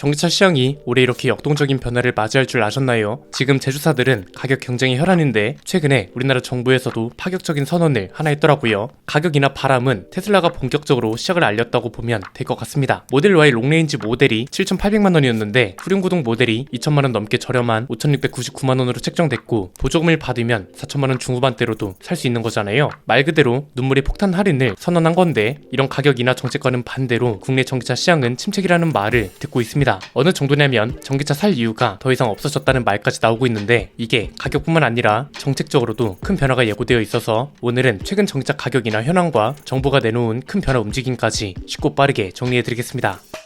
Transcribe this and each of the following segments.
전기차 시장이 올해 이렇게 역동적인 변화를 맞이할 줄 아셨나요? 지금 제조사들은 가격 경쟁이 혈안인데 최근에 우리나라 정부에서도 파격적인 선언을 하나 했더라고요. 가격이나 바람은 테슬라가 본격적으로 시작을 알렸다고 보면 될 것 같습니다. 모델 Y 롱레인지 모델이 7,800만 원이었는데 후륜구동 모델이 2천만 원 넘게 저렴한 5,699만 원으로 책정됐고 보조금을 받으면 4천만 원 중후반대로도 살 수 있는 거잖아요. 말 그대로 눈물의 폭탄 할인을 선언한 건데 이런 가격이나 정책과는 반대로 국내 전기차 시장은 침체기라는 말을 듣고 있습니다. 어느 정도냐면 전기차 살 이유가 더 이상 없어졌다는 말까지 나오고 있는데 이게 가격뿐만 아니라 정책적으로도 큰 변화가 예고되어 있어서 오늘은 최근 전기차 가격이나 현황과 정부가 내놓은 큰 변화 움직임까지 쉽고 빠르게 정리해드리겠습니다.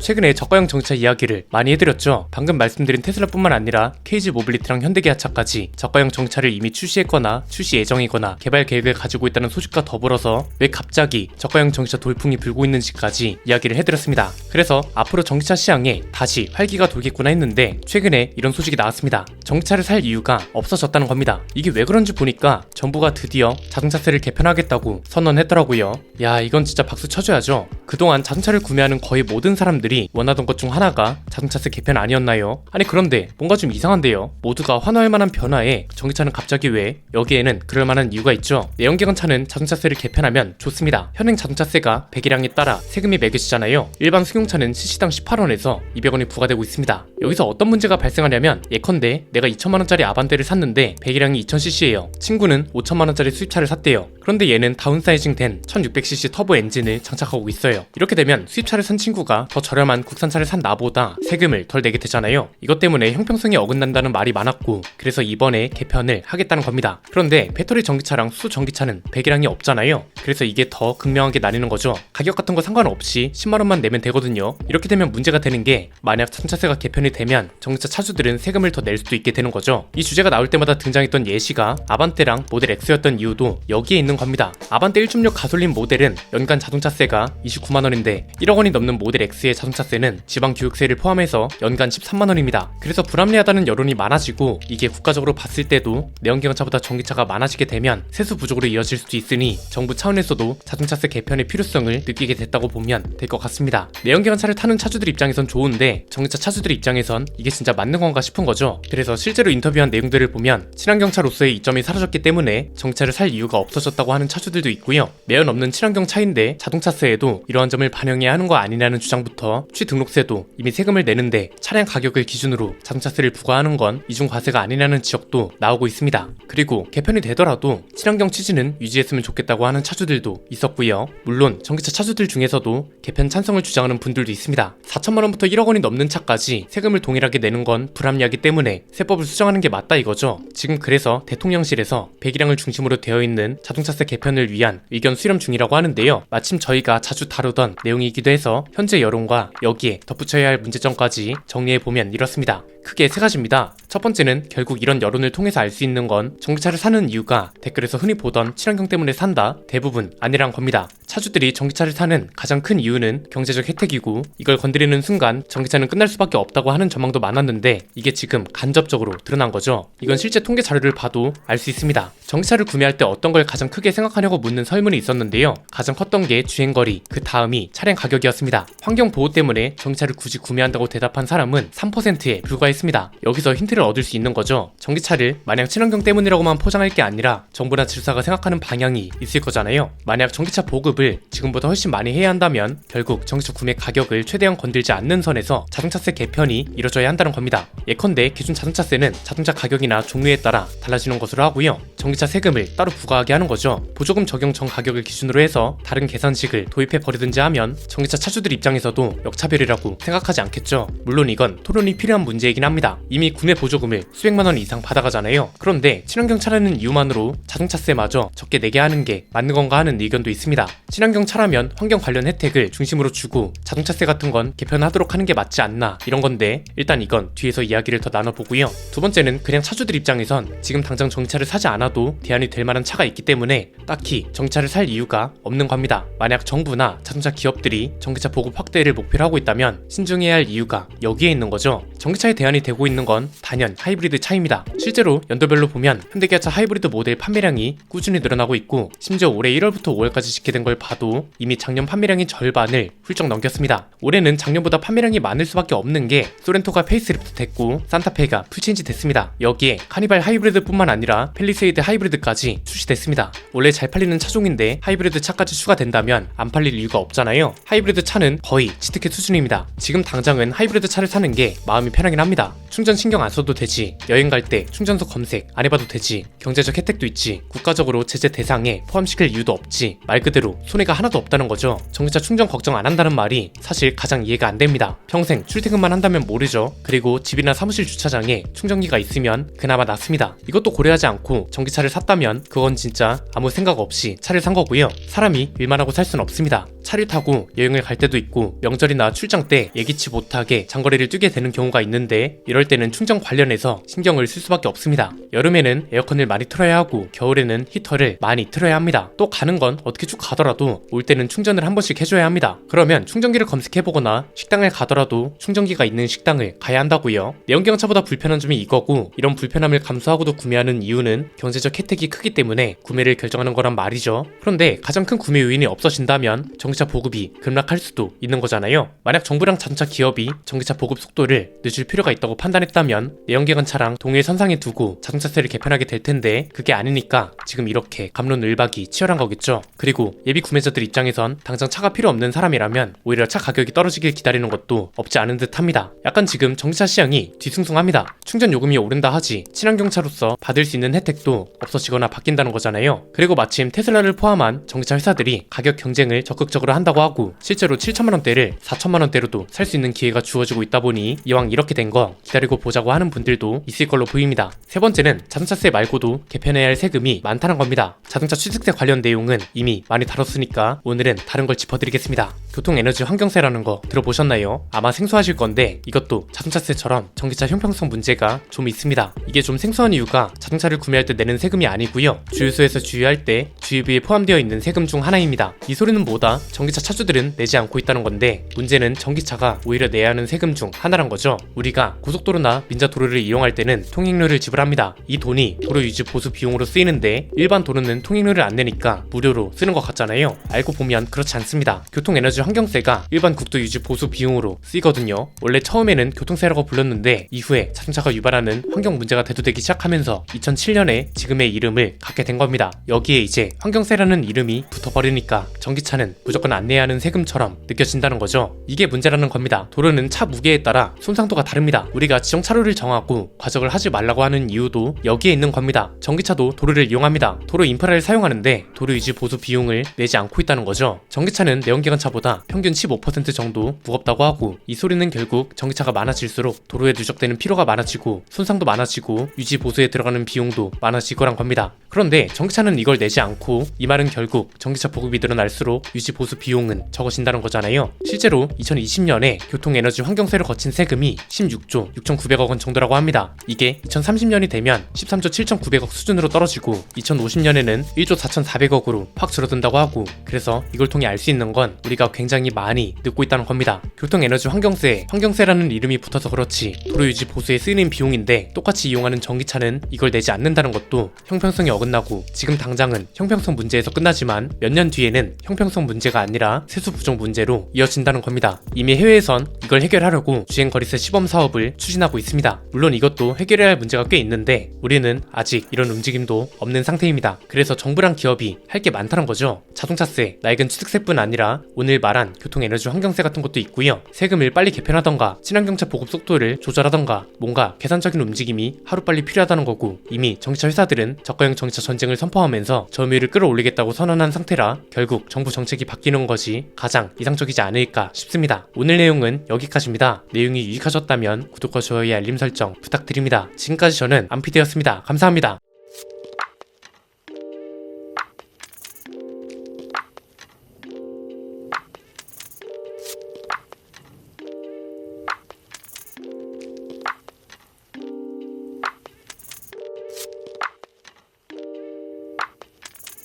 최근에 저가형 전기차 이야기를 많이 해드렸죠. 방금 말씀드린 테슬라뿐만 아니라 KG 모빌리티랑 현대기아차까지 저가형 전기차를 이미 출시했거나 출시 예정이거나 개발 계획을 가지고 있다는 소식과 더불어서 왜 갑자기 저가형 전기차 돌풍이 불고 있는지까지 이야기를 해드렸습니다. 그래서 앞으로 전기차 시장에 다시 활기가 돌겠구나 했는데 최근에 이런 소식이 나왔습니다. 전기차를 살 이유가 없어졌다는 겁니다. 이게 왜 그런지 보니까 정부가 드디어 자동차세를 개편하겠다고 선언했더라고요. 야 이건 진짜 박수 쳐줘야죠. 그동안 자동차를 구매하는 거의 모든 사람들이 원하던 것 중 하나가 자동차세 개편 아니었나요? 아니 그런데 뭔가 좀 이상한데요. 모두가 환호할 만한 변화에 전기차는 갑자기 왜 여기에는 그럴 만한 이유가 있죠. 내연기관 차는 자동차세를 개편하면 좋습니다. 현행 자동차세가 배기량에 따라 세금이 매겨지잖아요. 일반 승용차는 CC당 18원에서 200원이 부과되고 있습니다. 여기서 어떤 문제가 발생하냐면 예컨대 내가 2천만 원짜리 아반떼를 샀는데 배기량이 2000cc예요. 친구는 5천만 원짜리 수입차를 샀대요. 그런데 얘는 다운사이징 된 1600cc 터보 엔진을 장착하고 있어요. 이렇게 되면 수입차를 산 친구가 더 저렴 한 국산차를 산 나보다 세금을 덜 내게 되잖아요. 이것 때문에 형평성이 어긋난다는 말이 많았고 그래서 이번에 개편을 하겠다는 겁니다. 그런데 배터리 전기차랑 수 전기차는 배기량이 없잖아요. 그래서 이게 더 극명하게 나뉘는 거죠. 가격 같은 거 상관없이 10만 원만 내면 되거든요. 이렇게 되면 문제가 되는 게 만약 자동차세가 개편이 되면 전기차 차주들은 세금을 더 낼 수도 있게 되는 거죠. 이 주제가 나올 때마다 등장했던 예시가 아반떼랑 모델 X였던 이유도 여기에 있는 겁니다. 아반떼 1.6 가솔린 모델은 연간 자동차세가 29만 원인데 1억 원이 넘는 모델 X의 자동차 세는 지방 교육세를 포함해서 연간 13만 원입니다. 그래서 불합리하다는 여론이 많아지고 이게 국가적으로 봤을 때도 내연기관차보다 전기차가 많아지게 되면 세수 부족으로 이어질 수도 있으니 정부 차원에서도 자동차세 개편의 필요성을 느끼게 됐다고 보면 될 것 같습니다. 내연기관차를 타는 차주들 입장에선 좋은데 전기차 차주들 입장에선 이게 진짜 맞는 건가 싶은 거죠. 그래서 실제로 인터뷰한 내용들을 보면 친환경차로서의 이점이 사라졌기 때문에 정차를 살 이유가 없어졌다고 하는 차주들도 있고요. 매연 없는 친환경 차인데 자동차세에도 이러한 점을 반영해야 하는 거 아니냐는 주장부터 취등록세도 이미 세금을 내는데 차량 가격을 기준으로 자동차세를 부과하는 건 이중 과세가 아니냐는 지적도 나오고 있습니다. 그리고 개편이 되더라도 친환경 취지는 유지했으면 좋겠다고 하는 차주들도 있었고요. 물론 전기차 차주들 중에서도 개편 찬성을 주장하는 분들도 있습니다. 4천만 원부터 1억 원이 넘는 차까지 세금을 동일하게 내는 건 불합리하기 때문에 세법을 수정하는 게 맞다 이거죠. 지금 그래서 대통령실에서 배기량을 중심으로 되어 있는 자동차세 개편을 위한 의견 수렴 중이라고 하는데요. 마침 저희가 자주 다루던 내용이기도 해서 현재 여론과 여기에 덧붙여야 할 문제점까지 정리해 보면 이렇습니다. 크게 세 가지입니다. 첫 번째는 결국 이런 여론을 통해서 알 수 있는 건 전기차를 사는 이유가 댓글에서 흔히 보던 친환경 때문에 산다 대부분 아니란 겁니다. 차주들이 전기차를 사는 가장 큰 이유는 경제적 혜택이고 이걸 건드리는 순간 전기차는 끝날 수밖에 없다고 하는 전망도 많았는데 이게 지금 간접적으로 드러난 거죠. 이건 실제 통계 자료를 봐도 알 수 있습니다. 전기차를 구매할 때 어떤 걸 가장 크게 생각하냐고 묻는 설문이 있었는데요. 가장 컸던 게 주행거리, 그 다음이 차량 가격이었습니다. 환경 보호 때문에 전기차를 굳이 구매한다고 대답한 사람은 3%에 불과했습니다. 여기서 힌트를 얻을 수 있는 거죠. 전기차를 마냥 친환경 때문이라고만 포장할 게 아니라 정부나 지주사가 생각하는 방향이 있을 거잖아요. 만약 전기차 보급을 지금보다 훨씬 많이 해야 한다면 결국 전기차 구매 가격을 최대한 건들지 않는 선에서 자동차세 개편이 이뤄져야 한다는 겁니다. 예컨대 기존 자동차세는 자동차 가격이나 종류에 따라 달라지는 것으로 하고요. 전기차 세금을 따로 부과하게 하는 거죠. 보조금 적용 전 가격을 기준으로 해서 다른 계산식을 도입해 버리든지 하면 전기차 차주들 입장에서도 역차별이라고 생각하지 않겠죠. 물론 이건 토론이 필요한 문제이긴 합니다. 이미 보조 보조금을 수백만 원 이상 받아가잖아요. 그런데 친환경 차라는 이유만으로 자동차세마저 적게 내게 하는 게 맞는 건가 하는 의견도 있습니다. 친환경 차라면 환경 관련 혜택을 중심으로 주고 자동차세 같은 건 개편하도록 하는 게 맞지 않나 이런 건데 일단 이건 뒤에서 이야기를 더 나눠보고요. 두 번째는 그냥 차주들 입장에선 지금 당장 정차를 사지 않아도 대안이 될 만한 차가 있기 때문에 딱히 정차를 살 이유가 없는 겁니다. 만약 정부나 자동차 기업들이 전기차 보급 확대를 목표로 하고 있다면 신중해야 할 이유가 여기에 있는 거죠. 전기차의 대안이 되고 있는 건 단연 하이브리드 차입니다. 실제로 연도별로 보면 현대기아차 하이브리드 모델 판매량이 꾸준히 늘어나고 있고 심지어 올해 1월부터 5월까지 집계된 걸 봐도 이미 작년 판매량의 절반을 훌쩍 넘겼습니다. 올해는 작년보다 판매량이 많을 수밖에 없는 게 소렌토가 페이스리프트 됐고 산타페가 풀체인지 됐습니다. 여기에 카니발 하이브리드뿐만 아니라 펠리세이드 하이브리드까지 출시됐습니다. 원래 잘 팔리는 차종인데 하이브리드 차까지 추가된다면 안 팔릴 이유가 없잖아요. 하이브리드 차는 거의 치트켓 수준입니다. 지금 당장은 하이브리드 차를 사는 게 마음이 편하긴 합니다. 충전 신경 안 써도 되지. 여행 갈 때 충전소 검색 안 해봐도 되지. 경제적 혜택도 있지. 국가적으로 제재 대상에 포함시킬 이유도 없지. 말 그대로 손해가 하나도 없다는 거죠. 전기차 충전 걱정 안 한다는 말이 사실 가장 이해가 안 됩니다. 평생 출퇴근만 한다면 모르죠. 그리고 집이나 사무실 주차장에 충전기가 있으면 그나마 낫습니다. 이것도 고려하지 않고 전기 차를 샀다면 그건 진짜 아무 생각 없이 차를 산 거고요. 사람이 일만 하고 살 순 없습니다. 차를 타고 여행을 갈 때도 있고 명절이나 출장 때 예기치 못하게 장거리를 뛰게 되는 경우가 있는데 이럴 때는 충전 관련해서 신경을 쓸 수밖에 없습니다. 여름에는 에어컨을 많이 틀어야 하고 겨울에는 히터를 많이 틀어야 합니다. 또 가는 건 어떻게 쭉 가더라도 올 때는 충전을 한 번씩 해줘야 합니다. 그러면 충전기를 검색해보거나 식당을 가더라도 충전기가 있는 식당을 가야 한다고요. 내연기관차보다 불편한 점이 이거고 이런 불편함을 감수하고도 구매하는 이유는 경제적 혜택이 크기 때문에 구매를 결정하는 거란 말이죠. 그런데 가장 큰 구매 요인이 없어진다면 전기차 보급이 급락할 수도 있는 거잖아요. 만약 정부랑 자동차 기업이 전기차 보급 속도를 늦출 필요가 있다고 판단했다면 내연기관 차랑 동일 선상에 두고 자동차세를 개편하게 될 텐데 그게 아니니까 지금 이렇게 감론을박이 치열한 거겠죠. 그리고 예비 구매자들 입장에선 당장 차가 필요 없는 사람이라면 오히려 차 가격이 떨어지길 기다리는 것도 없지 않은 듯합니다. 약간 지금 전기차 시장이 뒤숭숭합니다. 충전 요금이 오른다 하지 친환경차로서 받을 수 있는 혜택도 없어지거나 바뀐다는 거잖아요. 그리고 마침 테슬라를 포함한 전기차 회사들이 가격 경쟁을 적극적으로 한다고 하고 실제로 7천만 원대를 4천만 원대로도 살 수 있는 기회가 주어지고 있다 보니 이왕 이렇게 된 거 기다리고 보자고 하는 분들도 있을 걸로 보입니다. 세 번째는 자동차세 말고도 개편해야 할 세금이 많다는 겁니다. 자동차 취득세 관련 내용은 이미 많이 다뤘으니까 오늘은 다른 걸 짚어드리겠습니다. 교통에너지 환경세라는 거 들어보셨나요? 아마 생소하실 건데 이것도 자동차세처럼 전기차 형평성 문제가 좀 있습니다. 이게 좀 생소한 이유가 자동차를 구매할 때 내는 세금이 아니고요. 주유소에서 주유할 때 주유비에 포함되어 있는 세금 중 하나입니다. 이 소리는 뭐다? 전기차 차주들은 내지 않고 있다는 건데 문제는 전기차가 오히려 내야 하는 세금 중 하나란 거죠. 우리가 고속도로나 민자도로를 이용할 때는 통행료를 지불합니다. 이 돈이 도로 유지 보수 비용으로 쓰이는데 일반 도로는 통행료를 안 내니까 무료로 쓰는 것 같잖아요. 알고 보면 그렇지 않습니다. 교통에너지 환경세가 일반 국도 유지 보수 비용으로 쓰이거든요. 원래 처음에는 교통세라고 불렀는데 이후에 자동차가 유발하는 환경 문제가 대두되기 시작하면서 2007년에 지금의 이름을 갖게 된 겁니다. 여기에 이제 환경세라는 이름이 붙어버리니까 전기차는 무조건 안 내야 하는 세금처럼 느껴진다는 거죠. 이게 문제라는 겁니다. 도로는 차 무게에 따라 손상도가 다릅니다. 우리가 지정 차로를 정하고 과적을 하지 말라고 하는 이유도 여기에 있는 겁니다. 전기차도 도로를 이용합니다. 도로 인프라를 사용하는데 도로 유지 보수 비용을 내지 않고 있다는 거죠. 전기차는 내연기관차보다 평균 15% 정도 무겁다고 하고 이 소리는 결국 전기차가 많아질수록 도로에 누적되는 피로가 많아지고 손상도 많아지고 유지 보수에 들어가는 비용도 많아지거란 겁니다. 그런데 전기차는 이걸 내지 않고 이 말은 결국 전기차 보급이 늘어날수록 유지 보수 비용은 적어진다는 거잖아요. 실제로 2020년에 교통에너지 환경세를 거친 세금이 16조 6,900억 원 정도라고 합니다. 이게 2030년이 되면 13조 7,900억 수준으로 떨어지고 2050년에는 1조 4,400억으로 확 줄어든다고 하고 그래서 이걸 통해 알 수 있는 건 우리가 굉장히 많이 늦고 있다는 겁니다. 교통에너지 환경세, 환경세라는 이름이 붙어서 그렇지 도로 유지 보수에 쓰이는 비용인데 똑같이 이용하는 전기차는 이걸 내지 않는다는 것도 형평성이 어긋나고 지금 당장은 형평성 문제에서 끝나지만 몇 년 뒤에는 형평성 문제가 아니라 세수 부족 문제로 이어진다는 겁니다. 이미 해외에선 이걸 해결하려고 주행거리세 시범 사업을 추진하고 있습니다. 물론 이것도 해결해야 할 문제가 꽤 있는데 우리는 아직 이런 움직임도 없는 상태입니다. 그래서 정부랑 기업이 할 게 많다는 거죠. 자동차세, 낡은 취득세뿐 아니라 오늘 말한 교통에너지 환경세 같은 것도 있고요. 세금을 빨리 개편하던가 친환경차 보급 속도를 조절하던가 뭔가 계산적인 움직임이 하루빨리 필요하다는 거고 이미 전기차 회사들은 저가형 전기차 전쟁을 선포하면서 점유율을 끌어올리겠다고 선언한 상태라 결국 정부 정책이 바뀌는 것이 가장 이상적이지 않을까 싶습니다. 오늘 내용은 여기 까지입니다. 내용이 유익하셨다면 구독과 좋아요 알림 설정 부탁드립니다. 지금까지 저는 안피디였습니다. 감사합니다.